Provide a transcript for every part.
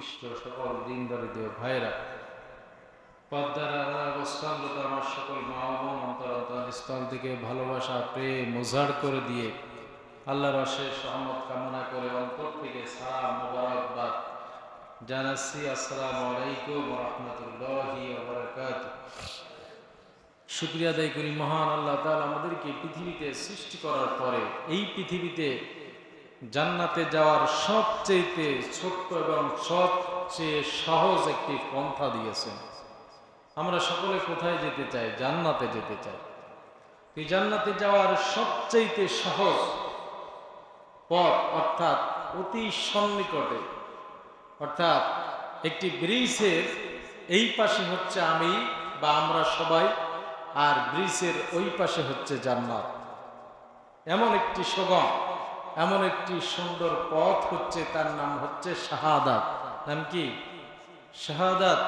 সুপৃষ্ট সকল দিন দরিদ্র ভাইরা আমার সকল মা বোন স্থল থেকে ভালোবাসা, প্রেম, উজাড় করে দিয়ে আল্লাহর সহমত কামনা করে অন্তর থেকে সালাম জানাচ্ছি। আসসালামু আলাইকুম রহমতুল্লাহি করি। মহান আল্লাহ তাআলা আমাদেরকে পৃথিবীতে সৃষ্টি করার পরে এই পৃথিবীতে জান্নাতে যাওয়ার সবচেয়ে ছোট্ট এবং সবচেয়ে সহজ একটি পন্থা দিয়েছেন। আমরা সকলে কোথায় যেতে চাই? জান্নাতে যেতে চাই। এই জান্নাতে যাওয়ার সবচেয়ে সহজ পথ অর্থাৎ অতি সন্নিকটে, অর্থাৎ একটি ব্রিজের এই পাশে হচ্ছে আমি বা আমরা সবাই, আর ব্রিজের ওই পাশে হচ্ছে জান্নাত। এমন একটি সগম এমন একটি সুন্দর পথ হচ্ছে, তার নাম হচ্ছে শাহাদাত। নাম কি? শাহাদাত।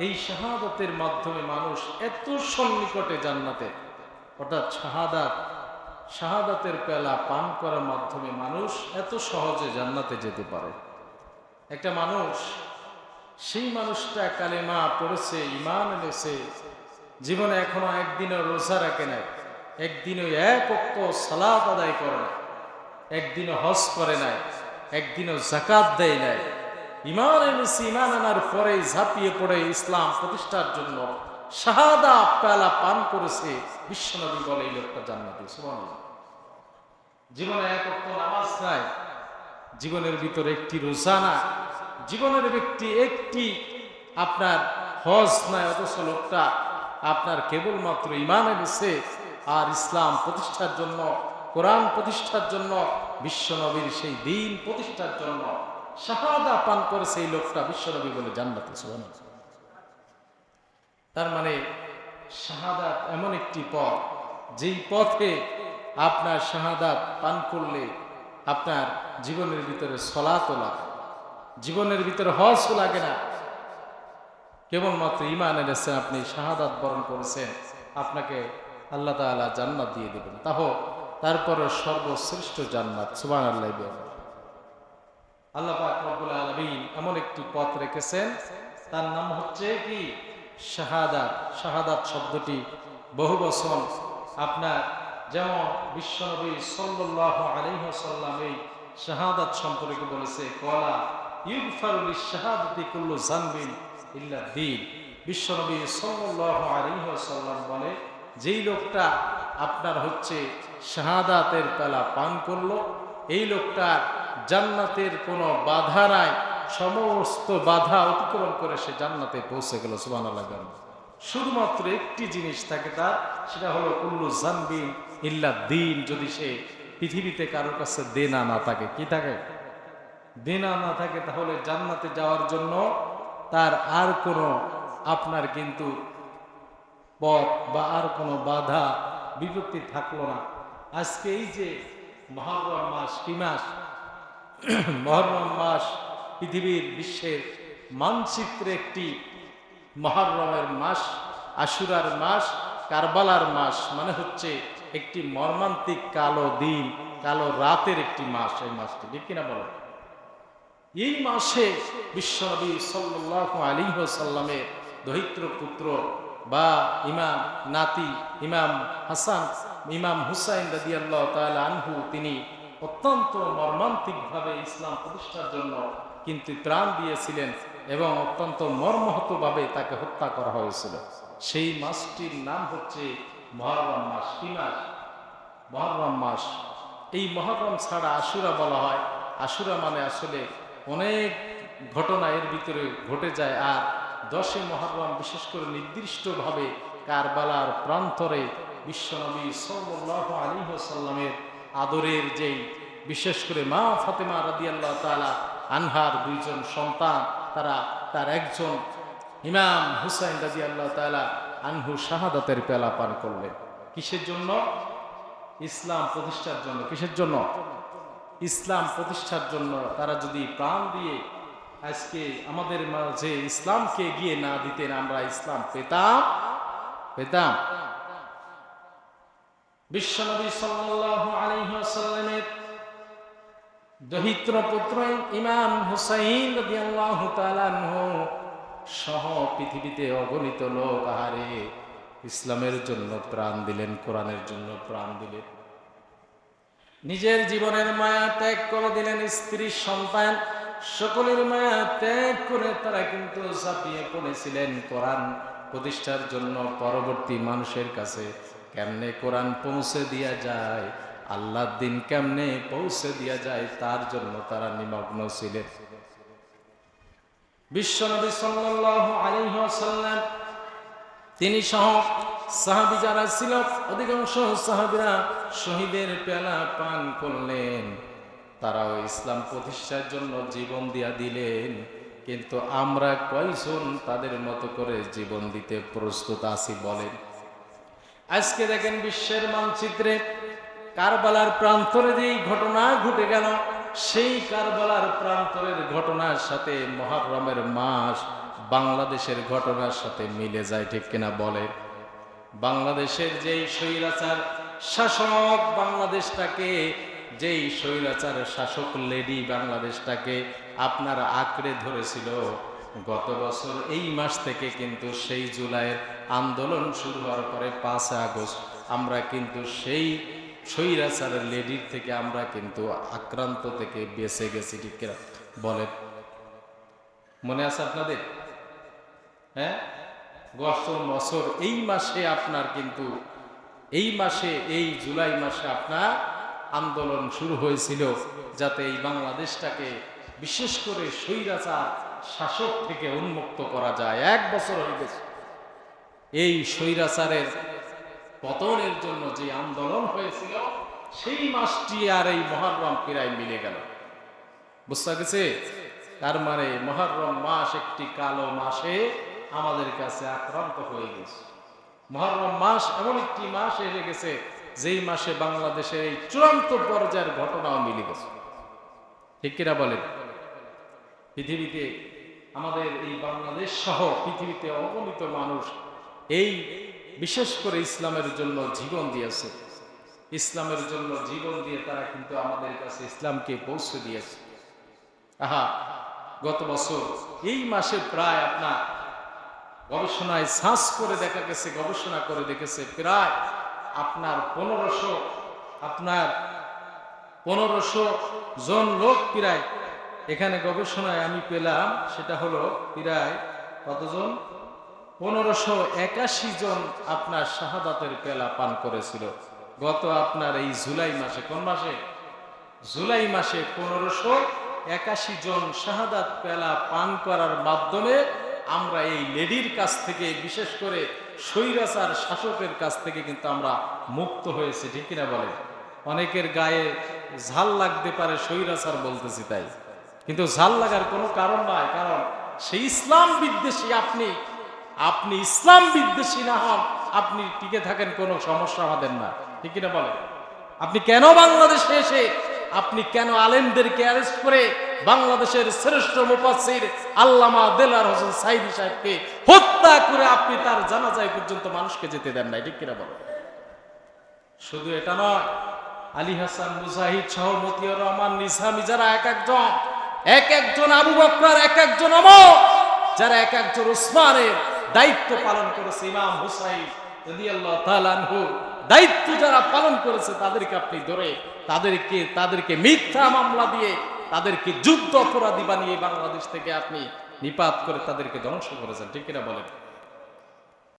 এই শাহাদাতের মাধ্যমে মানুষ এত সন্নিকটে জান্নাতে। অর্থাৎ শাহাদাত, শাহাদাতের পেলা পান করার মাধ্যমে মানুষ এত সহজে জান্নাতে যেতে পারে। একটা মানুষ, সেই মানুষটা কালেমা পড়েছে ইমান এনেছে, জীবনে এখনও একদিনও রোজা রাখে নাই, একদিনও এক সালাত আদায় করে না একদিনও হজ করে নাই, একদিনও জাকাত দেয় নাই। ইমান এনেছে ইমান আনার পরে ঝাঁপিয়ে পড়ে ইসলাম প্রতিষ্ঠার জন্য শাহাদা পেলা পান করেছে বিশ্বনবী বলে এই লোকটা জান্নাতি জীবনে এক নামাজ নাই, জীবনের ভিতরে একটি রোজা না জীবনের ব্যক্তি একটি আপনার হজ নাই, অথচ লোকটা আপনার কেবলমাত্র ইমান এনেছে আর ইসলাম প্রতিষ্ঠার জন্য কোরআন প্রতিষ্ঠার জন্য, বিশ্বনবীর সেই দিন প্রতিষ্ঠার জন্য শাহাদা পান করে সেই লোকটা বিশ্বনবী বলে জান্নাতে, সুবহানাল্লাহ। তার মানে শাহাদাত এমন একটি পথ, যেই পথে আপনার শাহাদাত পান করলে আপনার জীবনের ভিতরে সলাতও লাগে, জীবনের ভিতরে হজও লাগে না। কেবলমাত্র ইমান এনেছেন আপনি, শাহাদাত বরণ করেছেন, আপনাকে আল্লাহ তাআলা জান্নাত দিয়ে দেবেন। তাহ তারপরে সর্বশ্রেষ্ঠ জান্নাত সুবান আল্লাহ আল্লাহ রব্বুল এমন একটি পথ রেখেছেন, তার নাম হচ্ছে কি? শাহাদাত। শাহাদাত শব্দটি বহু বছর আপনার যেমন বিশ্বনবী সাল্লাল্লাহু আলাইহি ওয়াসাল্লাম এই শাহাদাত সম্পর্কে বলেছে, কলা ইউগফারুল শাহাদাতি কুল্লু জানবিন ইল্লা দিন বিশ্বনবী সাল্লাল্লাহু আলাইহি ওয়াসাল্লাম বলে, যেই লোকটা আপনার হচ্ছে শাহাদাতের পেলা পান করল। এই লোকটার জান্নাতের কোনো বাধা নাই, সমস্ত বাধা অতিক্রম করে সে জান্নাতে পৌঁছে গেল, সুবহানাল্লাহ শুধুমাত্র একটি জিনিস থাকে তার, সেটা হলো কুল্লু জানবিন ইল্লা দিন যদি সে পৃথিবীতে কারোর কাছে দেনা না থাকে। কি থাকে? দেনা না থাকে তাহলে জান্নাতে যাওয়ার জন্য তার আর কোনো আপনার কিন্তু পথ বা আর কোনো বাধা বিপত্তি থাকল না। আজকে এই যে মহরম মাস, কি মাস? মহরম মাস পৃথিবীর বিশ্বের মানচিত্রে একটি মহরমের মাস, আশুরার মাস, কারবালার মাস মানে হচ্ছে একটি মর্মান্তিক কালো দিন, কালো রাতের একটি মাস এই মাসটি, ঠিক কিনা বলো? এই মাসে বিশ্বনবী সাল্লাহ আলী সাল্লামের দহিত্র পুত্র বা ইমাম নাতি, ইমাম হাসান, ইমাম হুসাইন রাজি আল্লাহ আনহু, তিনি অত্যন্ত মর্মান্তিকভাবে ইসলাম প্রতিষ্ঠার জন্য কিন্তু প্রাণ দিয়েছিলেন এবং অত্যন্ত মর্মহতভাবে তাকে হত্যা করা হয়েছিল। সেই মাসটির নাম হচ্ছে মহরম মাস। কি মাস? মহরম মাস। এই মহরম ছাড়া আশুরা বলা হয়। আশুরা মানে আসলে অনেক ঘটনা এর ভিতরে ঘটে যায়। আর দশে মহরম বিশেষ করে নির্দিষ্টভাবে কারবালার প্রান্তরে বিশ্বনবী সাল্লাহ আলী সাল্লামের আদরের যেই বিশেষ করে মা ফাতেমা রাদি আল্লাহ তালা আনহার দুইজন সন্তান, তারা তার একজন ইমাম হুসাইন রাজি আল্লাহ তালা আনহু শাহাদাতের পেলা পান করলেন। কিসের জন্য? ইসলাম প্রতিষ্ঠার জন্য। কিসের জন্য? ইসলাম প্রতিষ্ঠার জন্য তারা যদি প্রাণ দিয়ে আজকে আমাদের মাঝে ইসলামকে এগিয়ে না দিতেন আমরা ইসলাম পেতাম পেতাম। দহিত্র পুত্র সহ পৃথিবীতে অগণিত লোক আহারে ইসলামের জন্য প্রাণ দিলেন, কোরআনের জন্য প্রাণ দিলেন। নিজের জীবনের মায়া ত্যাগ করে দিলেন স্ত্রী সন্তান। সকলের মায়া ত্যাগ করে তারা কিন্তু ঝাঁপিয়ে পড়েছিলেন কোরআন প্রতিষ্ঠার জন্য পরবর্তী মানুষের কাছে। কেমনে কোরআন পৌঁছে দিয়া যায়, আল্লাহর দিন কেমনে পৌঁছে দিয়া যায়, তার জন্য তারা নিমগ্ন ছিলেন। বিশ্বনবী সাল্লাল্লাহু আলাইহি ওয়াসাল্লাম, তিনি সহ সাহাবি যারা ছিল, অধিকাংশ সাহাবিরা শহীদের পেলা পান করলেন। তারাও ইসলাম প্রতিষ্ঠার জন্য জীবন দিয়া দিলেন। কিন্তু আমরা কয়জন তাদের মতো করে জীবন দিতে প্রস্তুত আছি বলেন। আজকে দেখেন বিশ্বের মানচিত্রে কারবালার প্রান্তরে যেই ঘটনা ঘটে গেল, সেই কারবালার প্রান্তরের ঘটনার সাথে মহারমের মাস বাংলাদেশের ঘটনার সাথে মিলে যায়, ঠিক কিনা বলে বাংলাদেশের যেই স্বৈরাচার শাসক বাংলাদেশটাকে যেই স্বৈরাচার শাসক লেডি বাংলাদেশটাকে আপনার আঁকড়ে ধরেছিল, গত বছর এই মাস থেকে কিন্তু সেই জুলাইয়ের আন্দোলন শুরু হওয়ার পরে পাঁচ আগস্ট আমরা কিন্তু সেই স্বৈরাচারের লেডির থেকে আমরা কিন্তু আক্রান্ত থেকে বেঁচে গেছি, ঠিক বলেন? মনে আছে আপনাদের? হ্যাঁ? গত বছর এই মাসে আপনার কিন্তু, এই মাসে, এই জুলাই মাসে আপনার আন্দোলন শুরু হয়েছিল যাতে এই বাংলাদেশটাকে বিশেষ করে স্বৈরাচার শাসক থেকে উন্মুক্ত করা যায়। এক বছর হয়ে গেছে। এই স্বৈরাচারের পতনের জন্য যে আন্দোলন হয়েছিল, সেই মাসটি আর এই মহারম প্রায় মিলে গেল। বুঝতে গেছে তার মানে মহারম মাস একটি কালো মাসে আমাদের কাছে আক্রান্ত হয়ে গেছে। মহরম মাস এমন একটি মাস এসে গেছে যেই মাসে বাংলাদেশের এই চূড়ান্ত পর্যায়ের ঘটনাও মিলে গেছে। ঠিক কিনা বলেন? পৃথিবীতে আমাদের এই বাংলাদেশ সহ পৃথিবীতে অগণিত মানুষ এই বিশেষ করে ইসলামের জন্য জীবন দিয়েছে। ইসলামের জন্য জীবন দিয়ে তারা কিন্তু আমাদের কাছে ইসলামকে পৌঁছে দিয়েছে। আহা, গত বছর এই মাসে প্রায় আপনার গবেষণায় সার্চ করে দেখা গেছে, গবেষণা করে দেখেছে, প্রায় আপনার পনেরোশো আপনার পনেরোশো জন লোক প্রায় এখানে গবেষণায় আমি পেলাম, সেটা হলো প্রায় কতজন? পনেরোশো একাশি জন আপনার শাহাদাতের পেলা পান করেছিল। গত আপনার এই জুলাই মাসে, কোন মাসে? জুলাই মাসে পনেরোশো একাশি জন শাহাদাত পেলা পান করার মাধ্যমে আমরা এই লেডির কাছ থেকে, বিশেষ করে স্বৈরাচার শাসকের কাছ থেকে কিন্তু আমরা মুক্ত হয়েছি, ঠিক কিনা বলে অনেকের গায়ে ঝাল লাগতে পারে স্বৈরাচার বলতেছি তাই। কিন্তু ঝাল লাগার কোনো কারণ নয় কারণ সেই ইসলাম বিদ্বেষী আপনি আপনি ইসলাম বিদ্বেষী না হন, আপনি টিকে থাকেন কোনো সমস্যা আমাদের না, ঠিক কিনা বলে আপনি কেন বাংলাদেশে এসে আপনি কেন আলেমদেরকে অ্যারেস্ট করে বাংলাদেশের শ্রেষ্ঠ মুফাসসির আল্লামা দেলার হোসেন সাইদি সাহেবকে হত্যা করে আপনি তার জানাজায় পর্যন্ত মানুষকে যেতে দেন নাই, ঠিক কিনা বলে? শুধু এটা নয়, আলী হাসান মুজাহিদ সহ মতিউর রহমান নিসামি যারা এক একজন এক একজন আবু বকর এক একজন অমর, যারা এক একজন উসমানের দায়িত্ব পালন করেছে ইমাম হুসাইন রাদিয়াল্লাহু তাআলা আনহু। দায়িত্ব যারা পালন করেছে, তাদেরকে আপনি ধরে, তাদেরকে তাদেরকে মিথ্যা মামলা দিয়ে, তাদেরকে যুদ্ধ অপরাধী বানিয়ে বাংলাদেশ থেকে আপনি নিপাত করে তাদেরকে ধ্বংস করেছেন, ঠিক কিনা বলেন?